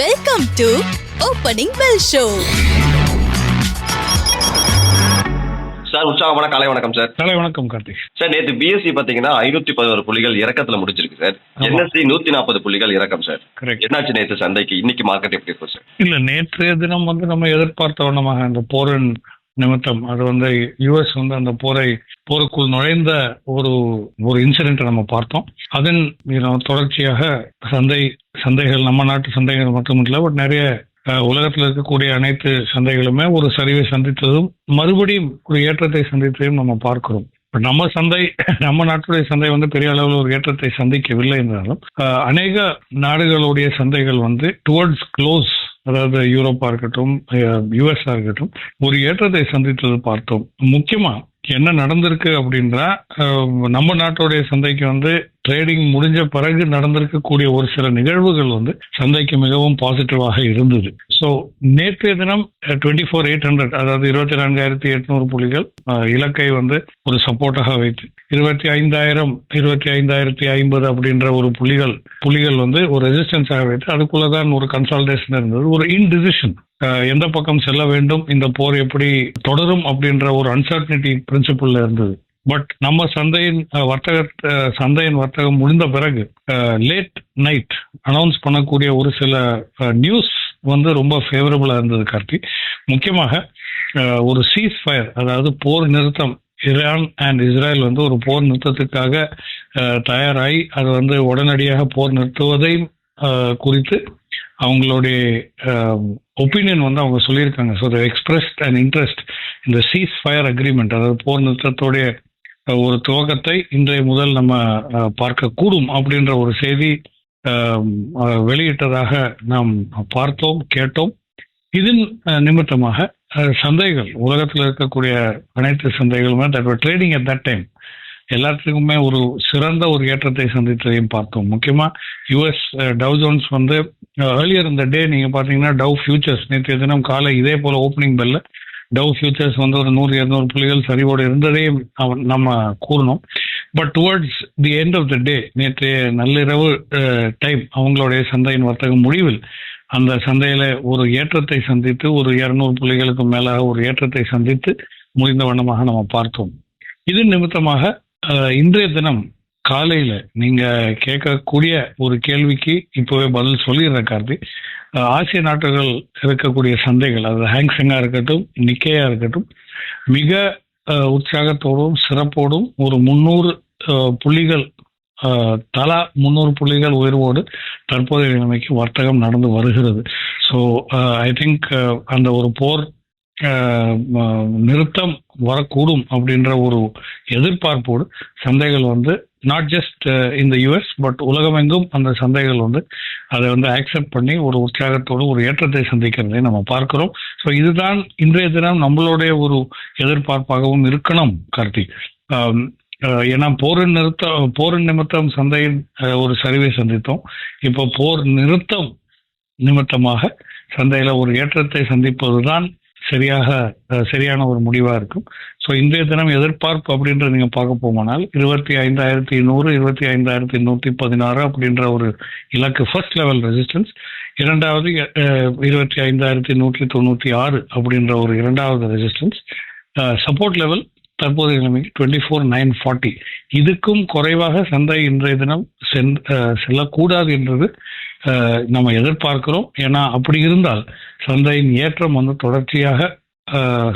Welcome to opening bell show sir உற்சாகமான காலை வணக்கம் சார் காலை வணக்கம் கார்த்திக். சார் நேற்று பிஎஸ்சி பாத்தீங்கன்னா ஐநூத்தி பதினோரு புள்ளிகள் இறக்கத்துல முடிச்சிருக்கு சார். என்எஸ்சி நூத்தி நாற்பது புள்ளிகள் இறக்கம் சார் கரெக்ட் என்னாச்சு நேற்று சந்தைக்கு? இன்னைக்கு மார்க்கெட் எப்படி இருக்கும் சார் இல்ல நேற்றைய தினம் வந்து நம்ம எதிர்பார்த்த வண்ணமாக அந்த போரின் நிமித்தம். அது வந்து யுஎஸ் வந்து அந்த போரை போருக்குள் நுழைந்த ஒரு ஒரு இன்சிடென்ட்டை நம்ம பார்த்தோம். அதன் தொடர்ச்சியாக சந்தை சந்தைகள் நம்ம நாட்டு சந்தைகள் மட்டுமில்ல பட் நிறைய உலகத்தில் இருக்கக்கூடிய அனைத்து சந்தைகளுமே ஒரு சரிவை சந்தித்ததும் மறுபடியும் ஒரு ஏற்றத்தை சந்தித்ததையும் நம்ம பார்க்கிறோம். நம்ம சந்தை நம்ம நாட்டுடைய சந்தை வந்து பெரிய அளவில் ஒரு ஏற்றத்தை சந்திக்கவில்லை என்றாலும் அநேக நாடுகளுடைய சந்தைகள் வந்து டுவர்ட்ஸ் க்ளோஸ் அதாவது யூரோப்பா இருக்கட்டும் யுஎஸ்ஆ இருக்கட்டும் ஒரு ஏற்றத்தை சந்தித்தது பார்த்தோம். முக்கியமா என்ன நடந்திருக்கு அப்படின்றா நம்ம நாட்டுடைய சந்தைக்கு வந்து ட்ரேடிங் முடிஞ்ச பிறகு நடந்திருக்கக்கூடிய ஒரு சில நிகழ்வுகள் வந்து சந்தைக்கு மிகவும் பாசிட்டிவாக இருந்தது. ஸோ நேற்றைய தினம் டுவெண்ட்டி ஃபோர் எயிட் ஹண்ட்ரட் அதாவது இருபத்தி நான்காயிரத்தி எட்நூறு புள்ளிகள் இலக்கை வந்து ஒரு சப்போர்ட்டாக வைத்து இருபத்தி ஐந்தாயிரம் இருபத்தி ஐந்தாயிரத்தி ஐம்பது அப்படின்ற ஒரு புள்ளிகள் புள்ளிகள் வந்து ஒரு ரெசிஸ்டன்ஸாக வைத்து அதுக்குள்ளதான் ஒரு கன்சால்டேஷன் இருந்தது. ஒரு இன்டிசிஷன் எந்த பக்கம் செல்ல வேண்டும் இந்த போர் எப்படி தொடரும் அப்படின்ற ஒரு அன்சர்டனிட்டி பிரின்சிபல்ல இருந்தது. பட் நம்ம சந்தையின் வர்த்தக சந்தையின் வர்த்தகம் முடிந்த பிறகு லேட் நைட் அனௌன்ஸ் பண்ணக்கூடிய ஒரு சில நியூஸ் வந்து ரொம்ப ஃபேவரபுளா இருந்தது கார்த்தி. முக்கியமாக ஒரு சீஸ் ஃபயர் அதாவது போர் நிறுத்தம் ஈரான் அண்ட் இஸ்ரேல் வந்து ஒரு போர் நிறுத்தத்துக்காக தயாராகி அது வந்து உடனடியாக போர் நிறுத்துவதையும் குறித்து அவங்களுடைய ஒப்பீனியன் வந்து அவங்க சொல்லியிருக்காங்க. ஸோ எக்ஸ்பிரஸ்ட் அண்ட் இன்ட்ரெஸ்ட் இந்த சீஸ் ஃபயர் அக்ரிமெண்ட் அதாவது போர் நிறுத்தத்துடைய ஒரு துவக்கத்தை இன்றைய முதல் நம்ம பார்க்கக்கூடும் அப்படின்ற ஒரு செய்தி வெளியிட்டதாக நாம் பார்த்தோம் கேட்டோம். இதன் நிமித்தமாக சந்தைகள் உலகத்தில் இருக்கக்கூடிய அனைத்து சந்தைகளுமே that trading at that time எல்லாத்துக்குமே ஒரு சிறந்த ஒரு ஏற்றத்தை சந்தித்ததையும் பார்த்தோம். முக்கியமாக யுஎஸ் டவ் ஜோன்ஸ் வந்து ஏர்லியர் இந்த டே நீங்கள் பார்த்தீங்கன்னா டவ் ஃபியூச்சர்ஸ் நேற்றைய தினம் காலை இதே போல் ஓப்பனிங் பெல்ல டவ் ஃபியூச்சர்ஸ் வந்து ஒரு நூறு இரநூறு புள்ளிகள் சரிவோடு இருந்ததே அவன் நம்ம கூறணும். But towards the end of the day நேற்று நள்ளிரவு டைம் அவங்களுடைய சந்தையின் வர்த்தக முடிவில் அந்த சந்தையில ஒரு ஏற்றத்தை சந்தித்து ஒரு இருநூறு புள்ளிகளுக்கு மேலாக ஒரு ஏற்றத்தை சந்தித்து முடிந்த வண்ணமாக நம்ம பார்த்தோம். இது நிமித்தமாக இன்றைய தினம் காலையில நீங்க கேட்கக்கூடிய ஒரு கேள்விக்கு இப்பவே பதில் சொல்லிடுறேன் கார்த்தி. ஆசிய நாடுகள் இருக்கக்கூடிய சந்தைகள் அது ஹேங்ஸெங்கா இருக்கட்டும் நிக்கேயா இருக்கட்டும் மிக உற்சாகத்தோடும் சிறப்போடும் ஒரு முன்னூறு புள்ளிகள் தலா முன்னூறு புள்ளிகள் உயர்வோடு தற்போதைய நிலைமைக்கு வர்த்தகம் நடந்து வருகிறது. ஸோ ஐ திங்க் அந்த ஒரு போர் நிறுத்தம் வரக்கூடும் அப்படின்ற ஒரு எதிர்பார்ப்போடு சந்தைகள் வந்து நாட் ஜஸ்ட் இந்த யுஎஸ் பட் உலகமெங்கும் அந்த சந்தைகள் வந்து அதை வந்து ஆக்செப்ட் பண்ணி ஒரு உற்சாகத்தோடு ஒரு ஏற்றத்தை சந்திக்கிறதை நம்ம பார்க்கிறோம். ஸோ இதுதான் இன்றைய தினம் நம்மளுடைய ஒரு எதிர்பார்ப்பாகவும் இருக்கணும் கார்த்திக். ஏன்னா போரின் நிறுத்த போரின் நிமித்தம் சந்தையின் ஒரு சரிவை சந்தித்தோம். இப்போ போர் நிறுத்தம் நிமித்தமாக சந்தையில ஒரு ஏற்றத்தை சந்திப்பதுதான் சரியாக சரியான ஒரு முடிவா இருக்கும். ஸோ இன்றைய தினம் எதிர்பார்ப்பு அப்படின்ற நீங்க பார்க்க போமானால் இருபத்தி ஐந்தாயிரத்தி நூறு இருபத்தி ஐந்தாயிரத்தி நூத்தி பதினாறு அப்படின்ற ஒரு இலக்கு ஃபர்ஸ்ட் லெவல் ரெசிஸ்டன்ஸ் இரண்டாவது இருபத்தி ஐந்தாயிரத்தி நூற்றி தொண்ணூத்தி ஆறு அப்படின்ற ஒரு இரண்டாவது ரெசிஸ்டன்ஸ் சப்போர்ட் லெவல் தற்போதைய நிலைமைக்கு டுவெண்ட்டி ஃபோர் நைன் ஃபார்ட்டி இதுக்கும் குறைவாக சந்தை இன்றைய தினம் சென் செல்லக்கூடாது என்றது நம்ம எதிர்பார்க்கிறோம். ஏன்னா அப்படி இருந்தால் சந்தையின் ஏற்றம் வந்து தொடர்ச்சியாக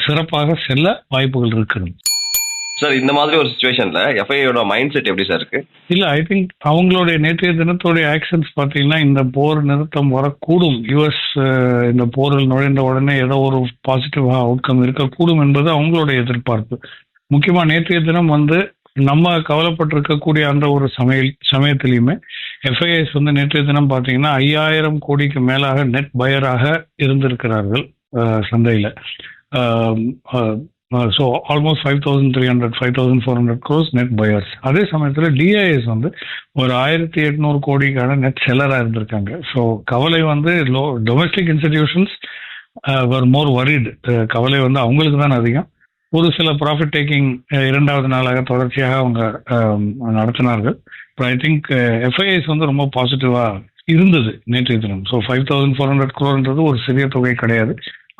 சிறப்பாக செல்ல வாய்ப்புகள் இருக்கிறது. சார் இந்த மாதிரி ஒரு சுச்சுவேஷன்ல எஃப்ஐயோட மைண்ட் செட் எப்படி சார் இருக்கு? இல்ல ஐ திங்க் அவங்களுடைய நேற்றைய தினத்துடைய ஆக்ஷன்ஸ் பார்த்தீங்கன்னா இந்த போர் நிறுத்தம் வரக்கூடும். யுஎஸ் இந்த போரில் நுழைந்த உடனே ஏதோ ஒரு பாசிட்டிவ் அவுட்கம் இருக்கக்கூடும் என்பது அவங்களுடைய எதிர்பார்ப்பு. முக்கியமா நேற்றைய தினம் வந்து நம்ம கவலைப்பட்டிருக்கக்கூடிய அந்த ஒரு சமய சமயத்திலையுமே எஃப்ஐஎஸ் வந்து நேற்றைய தினம் பார்த்தீங்கன்னா ஐயாயிரம் கோடிக்கு மேலாக நெட் பயராக இருந்திருக்கிறார்கள் சந்தையில். So almost five thousand three hundred five thousand four hundred crores net buyers அதே சமயத்தில் டிஐஎஸ் வந்து ஒரு ஆயிரத்தி எட்நூறு கோடிக்கான நெட் செல்லராக இருந்திருக்காங்க. ஸோ கவலை வந்து low domestic institutions were more worried கவலை வந்து அவங்களுக்கு தான் அதிகம். ஒரு சில ப்ராஃபிட் டேக்கிங் இரண்டாவது நாளாக தொடர்ச்சியாக அவங்க நடத்தினார்கள். இப்போ ஐ திங்க் எஃப்ஐஎஸ் வந்து ரொம்ப பாசிட்டிவாக இருந்தது நேற்றைய தினம். So five thousand four hundred க்ரோன்றது ஒரு சிறிய தொகை கிடையாது.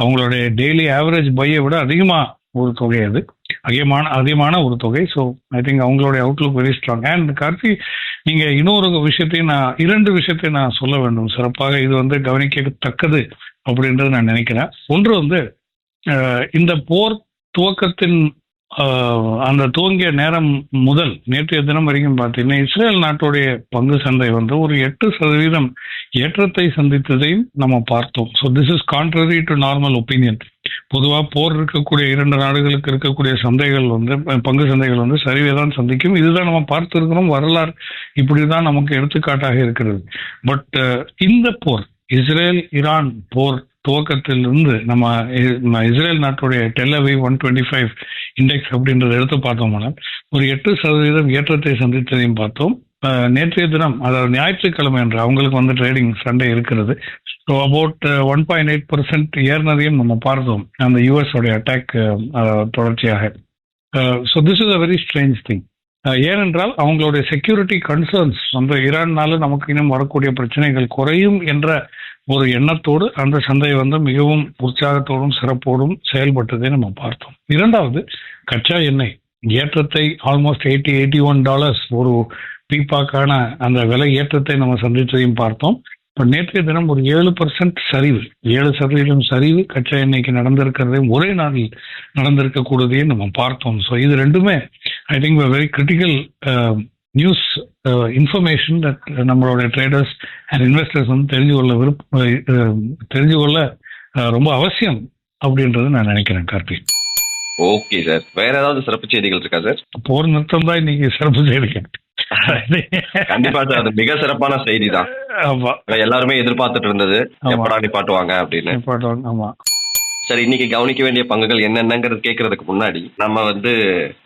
அவங்களுடைய டெய்லி ஆவரேஜ் பையை விட அதிகமாக ஒரு தொகை அது. அதிகமான அதிகமான ஒரு தொகை. ஸோ ஐ திங்க் அவங்களுடைய outlook very strong and Karthi நீங்க இன்னொரு விஷயத்தையும் நான் இரண்டு விஷயத்தையும் நான் சொல்ல வேண்டும். சிறப்பாக இது வந்து கவனிக்கத்தக்கது அப்படின்றது நான் நினைக்கிறேன். ஒன்று வந்து இந்த போர் துவக்கத்தின் அந்த துவங்கிய நேரம் முதல் நேற்றைய தினம் வரைக்கும் பார்த்தீங்கன்னா இஸ்ரேல் நாட்டுடைய பங்கு சந்தை வந்து ஒரு எட்டு சதவீதம் ஏற்றத்தை சந்தித்ததையும் நம்ம பார்த்தோம். So this is contrary to normal opinion பொதுவாக போர் இருக்கக்கூடிய இரண்டு நாடுகளுக்கு இருக்கக்கூடிய சந்தைகள் வந்து பங்கு சந்தைகள் வந்து சரிவே தான் சந்திக்கும். இதுதான் நம்ம பார்த்துருக்கிறோம். வரலாறு இப்படி தான் நமக்கு எடுத்துக்காட்டாக இருக்கிறது. பட் இந்த போர் இஸ்ரேல் ஈரான் போர் துவக்கத்திலிருந்து நம்ம நம்ம இஸ்ரேல் நாட்டுடைய Tel Aviv one twenty five index அப்படின்றத எடுத்து பார்த்தோம்னா ஒரு எட்டு சதவீதம் ஏற்றத்தை சந்தித்ததையும் பார்த்தோம். நேற்றைய தினம் அதாவது ஞாயிற்றுக்கிழமை என்று அவங்களுக்கு வந்து ட்ரேடிங் சண்டே இருக்கிறது. So about one point eight percent ஏறினதையும் நம்ம பார்த்தோம். அந்த யூஎஸ் உடைய அட்டாக் தொடர்ச்சியாக. So this is a very strange thing ஏனென்றால் அவங்களுடைய செக்யூரிட்டி கன்சர்ன்ஸ் அந்த ஈரான்னால நமக்கு இன்னும் வரக்கூடிய பிரச்சனைகள் குறையும் என்ற ஒரு எண்ணத்தோடு அந்த சந்தை வந்து மிகவும் உற்சாகத்தோடும் சிறப்போடும் செயல்பட்டதை நம்ம பார்த்தோம். இரண்டாவது கச்சா எண்ணெய். ஏற்றத்தை almost eighty eighty one dollars ஒரு பீப்பாக்கான அந்த விலை ஏற்றத்தை நம்ம சந்தித்ததையும் பார்த்தோம். இப்போ நேற்றைய தினம் ஒரு ஏழு பர்சன்ட் சரிவு ஏழு சதவீதம் சரிவு கச்சா எண்ணெய்க்கு நடந்திருக்கிறதையும் ஒரே நாளில் நடந்திருக்கக்கூடியதையும் நம்ம பார்த்தோம். ஸோ இது ரெண்டுமே I think very critical news information that நம்மளுடைய ட்ரேடர்ஸ் அண்ட் இன்வெஸ்டர்ஸ் வந்து தெரிஞ்சு கொள்ள விருப்ப தெரிஞ்சு கொள்ள ரொம்ப அவசியம் அப்படின்றது நான் நினைக்கிறேன் கார்த்திக் ஓகே சார் வேற ஏதாவது சிறப்பு செய்திகள் இருக்கா சார் போர் நிறுத்தம் தான் இன்னைக்கு சிறப்பு செய்திருக்கேன் கண்டிப்பா சார் அது மிக சிறப்பான செய்தி தான் எல்லாருமே எதிர்பார்த்துட்டு இருந்தது. எப்படா நிப்பாட்டுவாங்க அப்படின்னு. ஆமா. சரி இன்னைக்கு கவனிக்க வேண்டிய பங்குகள் என்னென்னங்கிறது கேட்கறதுக்கு முன்னாடி நம்ம வந்து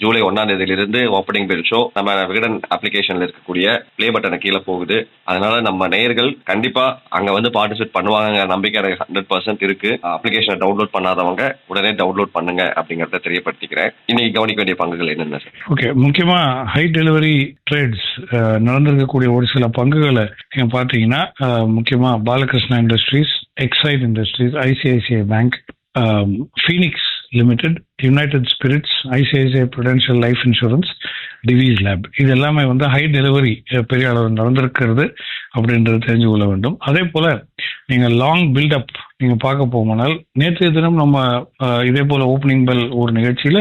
ஜூலை ஒன்னாம் தேதியிலிருந்து ஓப்பனிங் பெல் ஷோ நம்ம விகடன் அப்ளிகேஷன்ல இருக்கக்கூடிய ப்ளே பட்டனை கீழே போகுது. அதனால நம்ம நேயர்கள் கண்டிப்பா அங்க வந்து பார்ட்டிசிபேட் பண்ணுவாங்க நம்பிக்கை எனக்கு ஹண்ட்ரட் பர்சன்ட் இருக்கு. அப்ளிகேஷனை டவுன்லோட் பண்ணாதவங்க உடனே டவுன்லோட் பண்ணுங்க அப்படிங்கறத தெரியப்படுத்திக்கிறேன். இன்னைக்கு கவனிக்க வேண்டிய பங்குகள் என்னென்ன? சார் ஓகே முக்கியமா ஹை டெலிவரி ட்ரேட்ஸ் நடந்திருக்கக்கூடிய ஒரு சில பங்குகளை நீங்க பாத்தீங்கன்னா முக்கியமா Balakrishna Industries Exide Industries ICICI Bank Phoenix Limited United Spirits ICICI Prudential Life Insurance Divi's Lab இது எல்லாமே வந்து ஹை டெலிவரி பெரிய அளவு நடந்திருக்கிறது அப்படின்றது தெரிஞ்சு கொள்ள வேண்டும். அதே போல நீங்கள் லாங் பில்டப் நீங்க பார்க்க போகுமானால் நேற்றைய தினம் நம்ம இதே போல ஓப்பனிங் பெல் ஒரு நிகழ்ச்சியில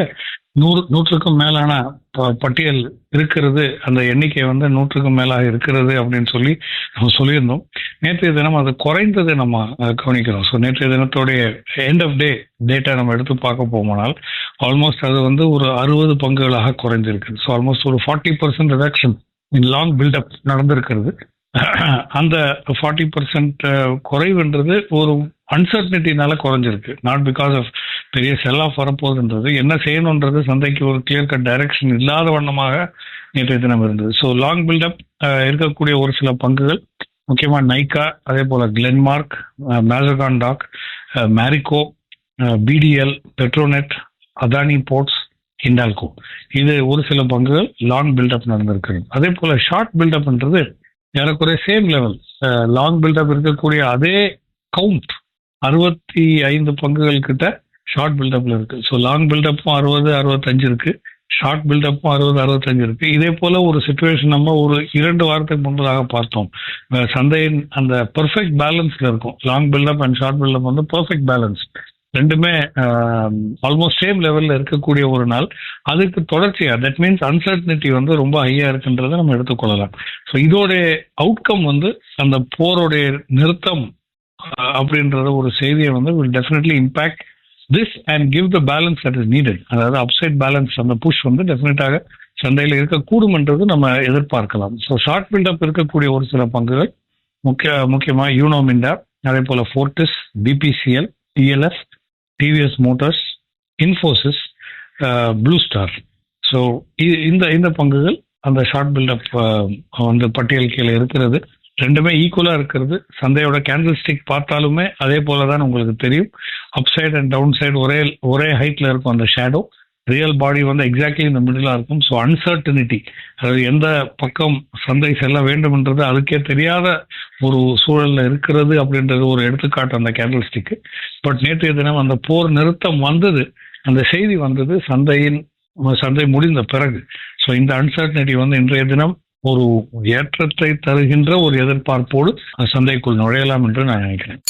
நூறு நூற்றுக்கும் மேலான ப- பட்டியல் இருக்கிறது. அந்த எண்ணிக்கை வந்து நூற்றுக்கும் மேலாக இருக்கிறது அப்படின்னு சொல்லி நம்ம சொல்லியிருந்தோம். நேற்றைய தினம் அது குறைந்ததை நம்ம கவனிக்கிறோம். ஸோ நேற்றைய தினத்தோடைய எண்ட் ஆஃப் டே டேட்டா நம்ம எடுத்து பார்க்க போமானால் ஆல்மோஸ்ட் அது வந்து ஒரு அறுபது பங்குகளாக குறைஞ்சிருக்கு ஸோ ஆல்மோஸ்ட் ஒரு forty percent reduction in long buildup நடந்திருக்கிறது. அந்த ஃபார்ட்டி பர்சன்ட் குறைவுன்றது ஒரு அன்சர்டனிட்டினால குறைஞ்சிருக்கு. நாட் பிகாஸ் ஆஃப் பெரிய செல் ஆஃப் வரப்போகுதுன்றது என்ன செய்யணுன்றது சந்தைக்கு ஒரு கிளியர் கட் டைரக்ஷன் இல்லாத வண்ணமாக நேற்றைய தினம் இருந்தது. ஸோ லாங் பில்டப் இருக்கக்கூடிய ஒரு சில பங்குகள் முக்கியமாக நைக்கா அதே போல் Glenmark Mazagon Dock Marico BDL Petronet Adani Ports Hindalco இது ஒரு சில பங்குகள் லாங் பில்டப் நடந்திருக்கிறது. அதே போல் ஷார்ட் பில்டப்ன்றது ஏறக்குறைய சேம் லெவல் லாங் பில்டப் இருக்கக்கூடிய அதே கவுண்ட் அறுபத்தி ஐந்து பங்குகள் கிட்ட ஷார்ட் பில்டப்ல இருக்கு. ஸோ லாங் பில்டப்பும் அறுபது அறுபத்தஞ்சு இருக்கு. ஷார்ட் பில்டப்பும் அறுபது அறுபத்தஞ்சு இருக்கு. இதே போல ஒரு சுச்சுவேஷன் நம்ம ஒரு இரண்டு வாரத்துக்கு முன்பதாக பார்த்தோம். சந்தையின் அந்த பெர்ஃபெக்ட் பேலன்ஸ்ல இருக்கும். Long buildup and short buildup வந்து பெர்ஃபெக்ட் பேலன்ஸ் ரெண்டுமே ஆல்மோஸ்ட் சேம் லெவல்ல இருக்கக்கூடிய ஒரு நாள். அதுக்கு தொடர்ச்சியா தட் மீன்ஸ் அன்சர்டனிட்டி வந்து ரொம்ப ஹையா இருக்குன்றதை நம்ம எடுத்துக்கொள்ளலாம். ஸோ இதோடைய அவுட்கம் வந்து அந்த போருடைய நிறுத்தம் அப்படின்றத ஒரு செய்தியை வந்து will definitely impact this and give the balance that is needed அதாவது அப்சைட் பேலன்ஸ் அந்த புஷ் வந்து டெஃபினட்டாக சந்தையில் இருக்கக்கூடும்ன்றது நம்ம எதிர்பார்க்கலாம். ஸோ ஷார்ட் பில்டப் இருக்கக்கூடிய ஒரு சில பங்குகள் முக்கிய முக்கியமாக யூனோமிண்டா அதே போல் Fortis BPCL DLF TVS Motors Infosys Blue Star so இந்த இந்த பங்குகள் அந்த ஷார்ட் பில்டப் uh, வந்து பட்டியல் கீழே இருக்கிறது. ரெண்டுமே ஈக்குவலாக இருக்கிறது. சந்தையோட கேண்டில் ஸ்டிக் பார்த்தாலுமே அதே போல தான் உங்களுக்கு தெரியும். Upside and downside ஒரே ஒரே ஹைட்ல இருக்கும் அந்த ஷேடோ ரியல் பாடி வந்து எக்ஸாக்ட்லி இந்த மிடிலாக இருக்கும். ஸோ அன்சர்டனிட்டி அதாவது எந்த பக்கம் சந்தை செல்ல வேண்டும்ன்றது அதுக்கே தெரியாத ஒரு சூழலில் இருக்கிறது அப்படின்றது ஒரு எடுத்துக்காட்டு அந்த கேண்டில் ஸ்டிக்கு பட் நேற்றைய தினம் அந்த போர் நிறுத்தம் வந்தது. அந்த செய்தி வந்தது. சந்தையின் சந்தை முடிந்த பிறகு. ஸோ இந்த அன்சர்டனிட்டி வந்து இன்றைய தினம் ஒரு ஏற்றத்தை தருகின்ற ஒரு எதிர்பார்ப்போடு சந்தைக்குள் நுழையலாம் என்று நான் நினைக்கிறேன்.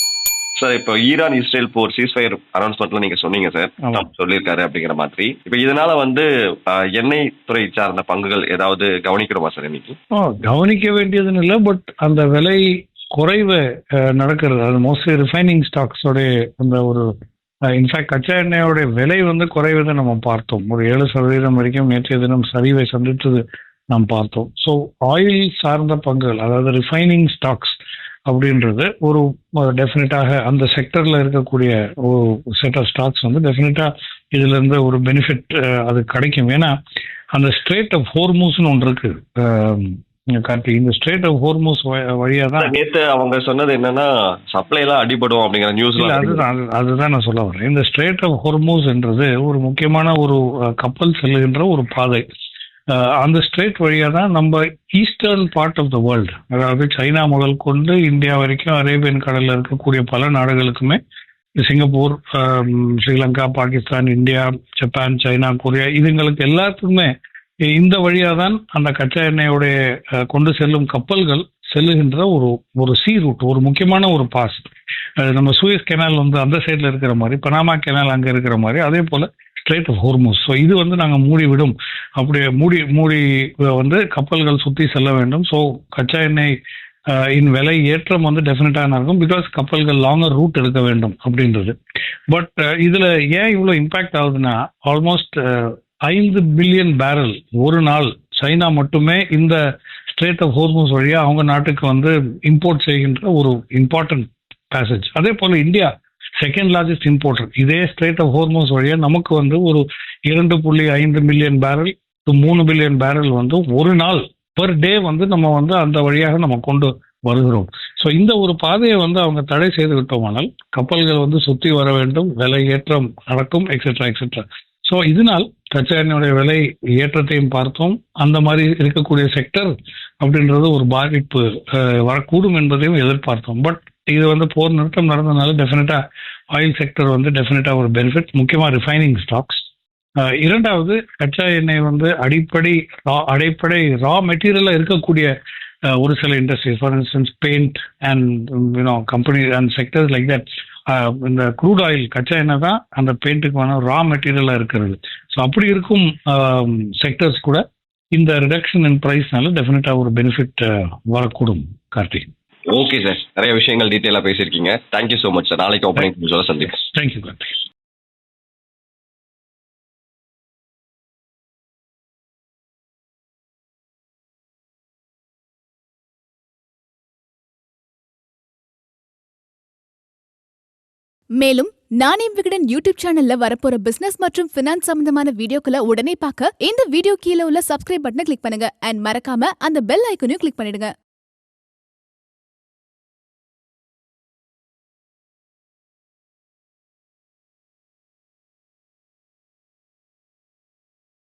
சார் இப்போ ஈரான் இஸ்ரேல் போர் சீஸ்ஃபயர் அனௌன்ஸ்மெண்ட்ல நீங்க சொன்னீங்க சார் சொல்லியிருக்காரு அப்படிங்கிற மாதிரி. இப்போ இதனால வந்து எண்ணெய் துறை சார்ந்த பங்குகள் ஏதாவது கவனிக்கணுமா சார் இன்னைக்கு? கவனிக்க வேண்டியதுன்னு இல்லை பட் அந்த விலை குறைவு நடக்கிறது. அது மோஸ்ட்லி ரிஃபைனிங் ஸ்டாக்ஸோடைய அந்த ஒரு இன்ஃபேக்ட் கச்சா எண்ணெயோட விலை வந்து குறைவதை நம்ம பார்த்தோம். ஒரு ஏழு சதவீதம் வரைக்கும் நேற்றைய தினம் சரிவை சந்தித்தது. நாம் பார்த்தோம். ஸோ ஆயில் சார்ந்த பங்குகள் அதாவது ரிஃபைனிங் ஸ்டாக்ஸ் அப்படின்றது ஒரு டெஃபினட்டாக அந்த செக்டர்ல இருக்கக்கூடிய ஒரு செட் ஆஃப் ஸ்டாக்ஸ் வந்து டெஃபினட்டா இதுல இருந்து ஒரு பெனிஃபிட் அது கிடைக்கும். ஏன்னா அந்த ஸ்ட்ரேட் ஆஃப் ஹோர்மூஸ்னு ஒன்று இருக்கு அஹ், கார்த்தி. இந்த ஸ்ட்ரேட் ஆஃப் ஹோர்மூஸ் வழியா தான் நேத்து அவங்க சொன்னது என்னன்னா சப்ளை எல்லாம் அடிபடும் அப்படிங்கிற நியூஸ்ல அதுதான் அது- அதுதான் நான் சொல்ல வரேன் இந்த ஸ்ட்ரேட் ஆஃப் ஹொர்மூஸ் என்றது ஒரு முக்கியமான ஒரு கப்பல் செல்லுகின்ற ஒரு பாதை. அந்த ஸ்ட்ரெயிட் வழியாக தான் நம்ம eastern part of the world அதாவது சைனா முதல் கொண்டு இந்தியா வரைக்கும் அரேபியன் கடலில் இருக்கக்கூடிய பல நாடுகளுக்குமே Singapore Sri Lanka Pakistan India Japan China Korea இதுங்களுக்கு எல்லாத்துக்குமே இந்த வழியாக தான் அந்த கச்சா எண்ணெயோடைய கொண்டு செல்லும் கப்பல்கள் செல்லுகின்ற ஒரு ஒரு சி ரூட் ஒரு முக்கியமான ஒரு பாஸ் அது நம்ம சூயஸ் கெனால் வந்து அந்த சைடில் இருக்கிற மாதிரி பனாமா கெனால் அங்கே இருக்கிற மாதிரி அதே போல் ஸ்ட்ரேட் ஆஃப் ஹோர்மோஸ் ஸோ இது வந்து நாங்கள் மூடி விடும் அப்படி மூடி மூடி வந்து கப்பல்கள் சுற்றி செல்ல வேண்டும். ஸோ கச்சா எண்ணெய் இன் விலை ஏற்றம் வந்து டெஃபினட்டாக இருக்கும். பிகாஸ் கப்பல்கள் லாங்கர் ரூட் எடுக்க வேண்டும் அப்படின்றது. பட் இதில் ஏன் இவ்வளோ இம்பேக்ட் ஆகுதுன்னா ஆல்மோஸ்ட் ஐந்து பில்லியன் பேரல் ஒரு நாள் சைனா மட்டுமே இந்த ஸ்ட்ரேட் ஆஃப் ஹோர்மோஸ் வழியாக அவங்க நாட்டுக்கு வந்து இம்போர்ட் செய்கின்ற ஒரு இம்பார்ட்டன்ட் பேசேஜ் அதே போல் இந்தியா செகண்ட் லார்ஜஸ்ட் இம்போர்ட்டர் இதே ஸ்ட்ரேட் ஆஃப் ஹோர்மோஸ் வழியாக நமக்கு வந்து ஒரு இரண்டு புள்ளி ஐந்து மில்லியன் பேரல் மூணு பில்லியன் பேரல் வந்து ஒரு நாள் பெர் டே வந்து நம்ம வந்து அந்த வழியாக நம்ம கொண்டு வருகிறோம். ஸோ இந்த ஒரு பாதையை வந்து அவங்க தடை செய்து விட்டோமானால் கப்பல்கள் வந்து சுற்றி வர வேண்டும் விலை ஏற்றம் நடக்கும் எக்ஸெட்ரா எக்ஸெட்ரா ஸோ இதனால் கச்சா எண்ணெயுடைய விலை ஏற்றத்தையும் பார்த்தோம். அந்த மாதிரி இருக்கக்கூடிய செக்டர் அப்படின்றது ஒரு பாதிப்பு வரக்கூடும் என்பதையும் எதிர்பார்த்தோம். பட் இது வந்து போர் நிறுத்தம் நடந்ததுனால டெஃபினட்டா ஆயில் செக்டர் வந்து டெஃபினட்டா ஒரு பெனிஃபிட் முக்கியமாக ரிஃபைனிங் ஸ்டாக்ஸ் இரண்டாவது கச்சா எண்ணெய் வந்து அடிப்படை ரா அடிப்படை ரா மெட்டீரியலாக இருக்கக்கூடிய ஒரு சில industries for instance paint and you know company and sectors like that இந்த க்ரூட் ஆயில் கச்சா எண்ணெய் தான் அந்த பெயிண்ட்டுக்கான ரா மெட்டீரியலாக இருக்கிறது. ஸோ அப்படி இருக்கும் செக்டர்ஸ் கூட இந்த ரிடக்ஷன் இன் ப்ரைஸ்னால டெஃபினட்டாக ஒரு பெனிஃபிட் வரக்கூடும் கார்த்திக். ஓகே சார் நிறைய விஷயங்கள் டீட்டெயிலா பேசியிருக்கீங்க. Thank you so much sir நாளைக்கு ஓப்பனிங் சொல்ல சந்திப்போம் தேங்க்யூ மேலும் நானே விகடன் யூடியூப் சேனல்ல வரப்போற பிசினஸ் மற்றும் பினான்ஸ் சம்பந்தமான வீடியோக்களை உடனே பார்க்க இந்த வீடியோ கீழே உள்ள சப்ஸ்கிரைப் பட்டனை கிளிக் பண்ணுங்க. அண்ட் மறக்காம அந்த பெல் ஐக்கனையும் கிளிக் பண்ணிடுங்க.